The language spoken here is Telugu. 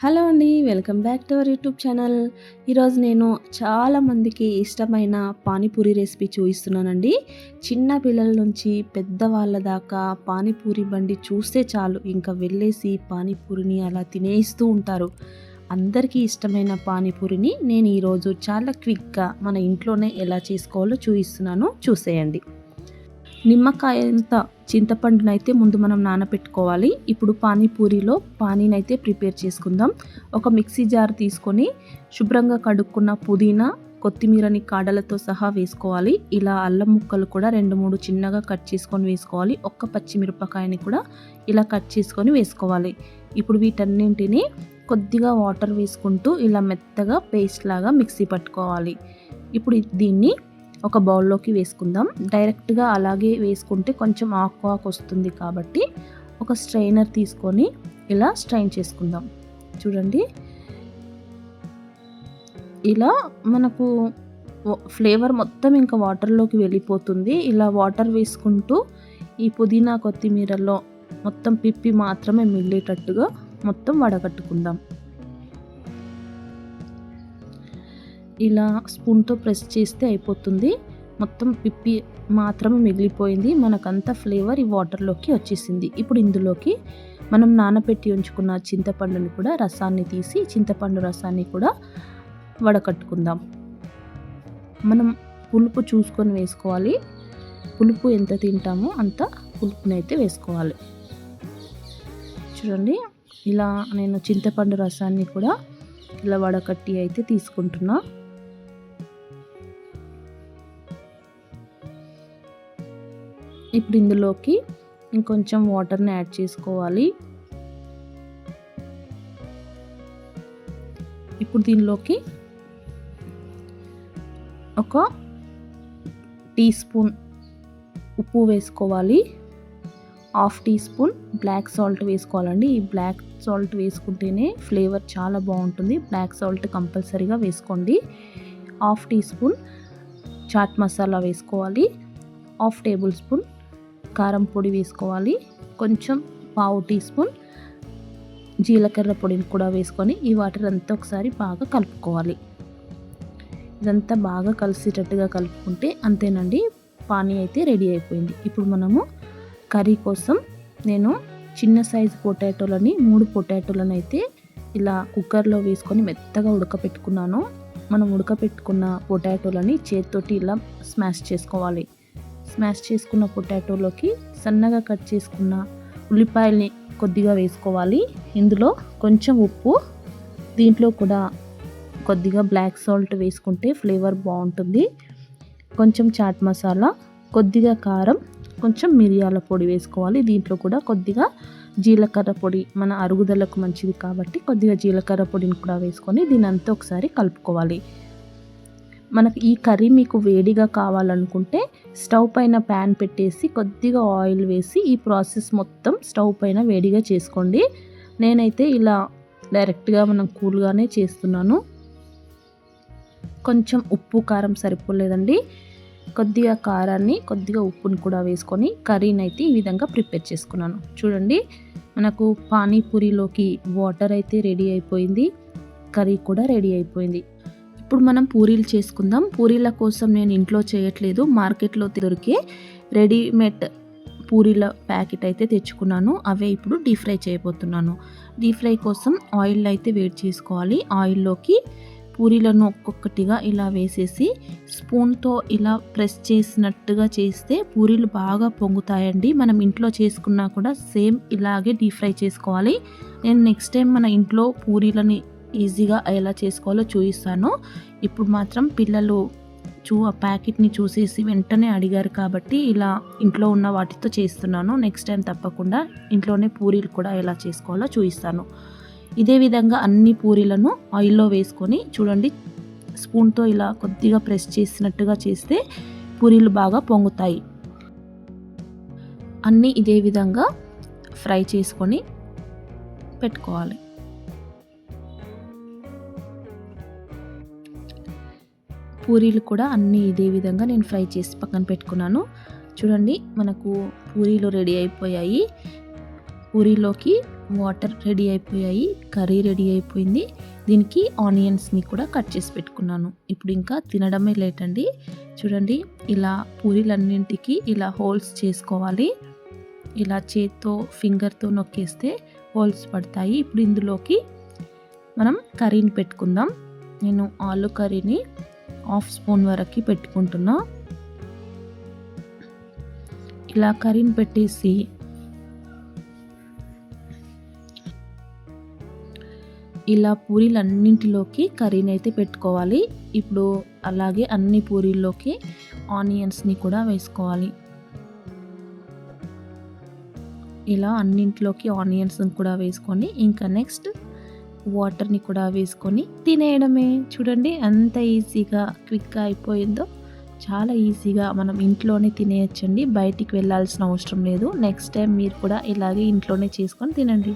హలో అండి welcome back to our YouTube channel. ఈరోజు నేను చాలామందికి ఇష్టమైన పానీపూరి రెసిపీ చూపిస్తున్నానండి. చిన్న పిల్లల నుంచి పెద్దవాళ్ళ దాకా పానీపూరి బండి చూస్తే చాలు. ఇంకా వెళ్ళేసి పానీపూరిని అలా తినేస్తూ ఉంటారు. అందరికీ ఇష్టమైన పానీపూరిని నేను ఈరోజు చాలా క్విక్గా మన ఇంట్లోనే ఎలా చేసుకోవాలో చూపిస్తున్నాను. చూసేయండి. నిమ్మకాయంత చింతపండునైతే ముందు మనం నానబెట్టుకోవాలి ఇప్పుడు పానీపూరిలో పానీనైతే ప్రిపేర్ చేసుకుందాం. ఒక మిక్సీ జార్ తీసుకొని శుభ్రంగా కడుక్కున్న పుదీనా కొత్తిమీరని కాడలతో సహా వేసుకోవాలి. ఇలా అల్లం ముక్కలు కూడా రెండు మూడు చిన్నగా కట్ చేసుకొని వేసుకోవాలి. ఒక్క పచ్చిమిరపకాయని కూడా ఇలా కట్ చేసుకొని వేసుకోవాలి. ఇప్పుడు వీటన్నింటినీ కొద్దిగా వాటర్ వేసుకుంటూ ఇలా మెత్తగా పేస్ట్ లాగా మిక్సీ పట్టుకోవాలి. ఇప్పుడు దీన్ని ఒక బౌల్లోకి వేసుకుందాం. డైరెక్ట్గా అలాగే వేసుకుంటే కొంచెం ఆకు ఆకు వస్తుంది కాబట్టి ఒక స్ట్రైనర్ తీసుకొని ఇలా స్ట్రైన్ చేసుకుందాం. చూడండి. ఇలా మనకు ఫ్లేవర్ మొత్తం ఇంకా వాటర్లోకి వెళ్ళిపోతుంది. ఇలా వాటర్ వేసుకుంటూ ఈ పుదీనా కొత్తిమీరలో మొత్తం పిప్పి మాత్రమే మిగిలేటట్టుగా మొత్తం వడగట్టుకుందాం. ఇలా స్పూన్తో ప్రెస్ చేస్తే అయిపోతుంది. మొత్తం పిప్పి మాత్రమే మిగిలిపోయింది. మనకంతా ఫ్లేవర్ ఈ వాటర్లోకి వచ్చేసింది. ఇప్పుడు ఇందులోకి మనం నానబెట్టి ఉంచుకున్న చింతపండుని కూడా రసాన్ని తీసి చింతపండు రసాన్ని కూడా వడకట్టుకుందాం. మనం పులుపు చూసుకొని వేసుకోవాలి. పులుపు ఎంత తింటామో అంత పులుపునైతే వేసుకోవాలి. చూడండి ఇలా నేను చింతపండు రసాన్ని కూడా ఇలా వడకట్టి అయితే తీసుకుంటున్నా. ఇప్పుడు ఇందులోకి ఇంకొంచెం వాటర్ని యాడ్ చేసుకోవాలి. ఇప్పుడు దీనిలోకి ఒక టీ స్పూన్ ఉప్పు వేసుకోవాలి. Half teaspoon black salt వేసుకోవాలండి. ఈ బ్లాక్ సాల్ట్ వేసుకుంటేనే ఫ్లేవర్ చాలా బాగుంటుంది. బ్లాక్ సాల్ట్ కంపల్సరీగా వేసుకోండి. Half teaspoon chaat masala వేసుకోవాలి. హాఫ్ టేబుల్ స్పూన్ కారం పొడి వేసుకోవాలి. కొంచెం పావు టీ స్పూన్ జీలకర్ర పొడిని కూడా వేసుకొని ఈ వాటర్ అంతా ఒకసారి బాగా కలుపుకోవాలి. ఇదంతా బాగా కలిసేటట్టుగా కలుపుకుంటే అంతేనండి పానీ అయితే రెడీ అయిపోయింది. ఇప్పుడు మనము కర్రీ కోసం నేను చిన్న సైజు పొటాటోలని మూడు పొటాటోలను అయితే ఇలా కుక్కర్లో వేసుకొని మెత్తగా ఉడకపెట్టుకున్నాను. మనం ఉడకపెట్టుకున్న పొటాటోలని చేతితోటి ఇలా స్మాష్ చేసుకోవాలి. స్మాష్ చేసుకున్న పొటాటోలోకి సన్నగా కట్ చేసుకున్న ఉల్లిపాయల్ని కొద్దిగా వేసుకోవాలి. ఇందులో కొంచెం ఉప్పు దీంట్లో కూడా కొద్దిగా బ్లాక్ సాల్ట్ వేసుకుంటే ఫ్లేవర్ బాగుంటుంది. కొంచెం చాట్ మసాలా కొద్దిగా కారం కొంచెం మిరియాల పొడి వేసుకోవాలి. దీంట్లో కూడా కొద్దిగా జీలకర్ర పొడి మన అరుగుదలకు మంచిది కాబట్టి కొద్దిగా జీలకర్ర పొడిని కూడా వేసుకొని దీని అంతా ఒకసారి కలుపుకోవాలి. మనకు ఈ కర్రీ మీకు వేడిగా కావాలనుకుంటే స్టవ్ పైన ప్యాన్ పెట్టేసి కొద్దిగా ఆయిల్ వేసి ఈ ప్రాసెస్ మొత్తం స్టవ్ పైన వేడిగా చేసుకోండి. నేనైతే ఇలా డైరెక్ట్గా మనం కూల్గానే చేస్తున్నాను. కొంచెం ఉప్పు కారం సరిపోలేదండి. కొద్దిగా కారాన్ని కొద్దిగా ఉప్పుని కూడా వేసుకొని కర్రీని అయితే ఈ విధంగా ప్రిపేర్ చేసుకున్నాను. చూడండి మనకు పానీపూరిలోకి వాటర్ అయితే రెడీ అయిపోయింది. కర్రీ కూడా రెడీ అయిపోయింది. ఇప్పుడు మనం పూరీలు చేసుకుందాం. పూరీల కోసం నేను ఇంట్లో చేయట్లేదు. మార్కెట్లో దొరికే రెడీమేడ్ పూరీల ప్యాకెట్ అయితే తెచ్చుకున్నాను. అవే ఇప్పుడు డీప్ ఫ్రై చేయబోతున్నాను. డీప్ ఫ్రై కోసం ఆయిల్ అయితే వేడి చేసుకోవాలి. ఆయిల్లోకి పూరీలను ఒక్కొక్కటిగా ఇలా వేసేసి స్పూన్తో ఇలా ప్రెస్ చేసినట్టుగా చేస్తే పూరీలు బాగా పొంగుతాయండి. మనం ఇంట్లో చేసుకున్నా కూడా సేమ్ ఇలాగే డీప్ ఫ్రై చేసుకోవాలి. నేను నెక్స్ట్ టైం మన ఇంట్లో పూరీలని ఈజీగా ఎలా చేసుకోవాలో చూపిస్తాను ఇప్పుడు మాత్రం పిల్లలు చూ ఆ ప్యాకెట్ని చూసేసి వెంటనే అడిగారు కాబట్టి ఇలా ఇంట్లో ఉన్న వాటితో చేస్తున్నాను. నెక్స్ట్ టైం తప్పకుండా ఇంట్లోనే పూరీలు కూడా ఎలా చేసుకోవాలో చూపిస్తాను ఇదే విధంగా అన్ని పూరీలను ఆయిల్లో వేసుకొని చూడండి స్పూన్తో ఇలా కొద్దిగా ప్రెస్ చేసినట్టుగా చేస్తే పూరీలు బాగా పొంగుతాయి. అన్నీ ఇదే విధంగా ఫ్రై చేసుకొని పెట్టుకోవాలి. పూరీలు కూడా అన్నీ ఇదే విధంగా నేను ఫ్రై చేసి పక్కన పెట్టుకున్నాను. చూడండి మనకు పూరీలు రెడీ అయిపోయాయి. పూరీలోకి వాటర్ రెడీ అయిపోయాయి కర్రీ రెడీ అయిపోయింది. దీనికి ఆనియన్స్ని కూడా కట్ చేసి పెట్టుకున్నాను. ఇప్పుడు ఇంకా తినడమే లేట్ అండి చూడండి ఇలా పూరీలన్నింటికి ఇలా హోల్స్ చేసుకోవాలి. ఇలా చేత్తో ఫింగర్తో నొక్కేస్తే హోల్స్ పడతాయి. ఇప్పుడు ఇందులోకి మనం కర్రీని పెట్టుకుందాం. నేను ఆలు కర్రీని హాఫ్ స్పూన్ వరకు పెట్టుకుంటున్నా. ఇలా కర్రీని పెట్టేసి ఇలా పూరీలన్నింటిలోకి కర్రీని అయితే పెట్టుకోవాలి. ఇప్పుడు అలాగే అన్ని పూరీల్లోకి ఆనియన్స్ని కూడా వేసుకోవాలి. ఇలా అన్నింటిలోకి ఆనియన్స్ని కూడా వేసుకొని ఇంకా నెక్స్ట్ వాటర్ని కూడా వేసుకొని తినేయడమే. చూడండి ఎంత ఈజీగా క్విక్గా అయిపోయిందో. చాలా ఈజీగా మనం ఇంట్లోనే తినేయచ్చండి. బయటికి వెళ్ళాల్సిన అవసరం లేదు. నెక్స్ట్ టైం మీరు కూడా ఇలాగే ఇంట్లోనే చేసుకొని తినండి.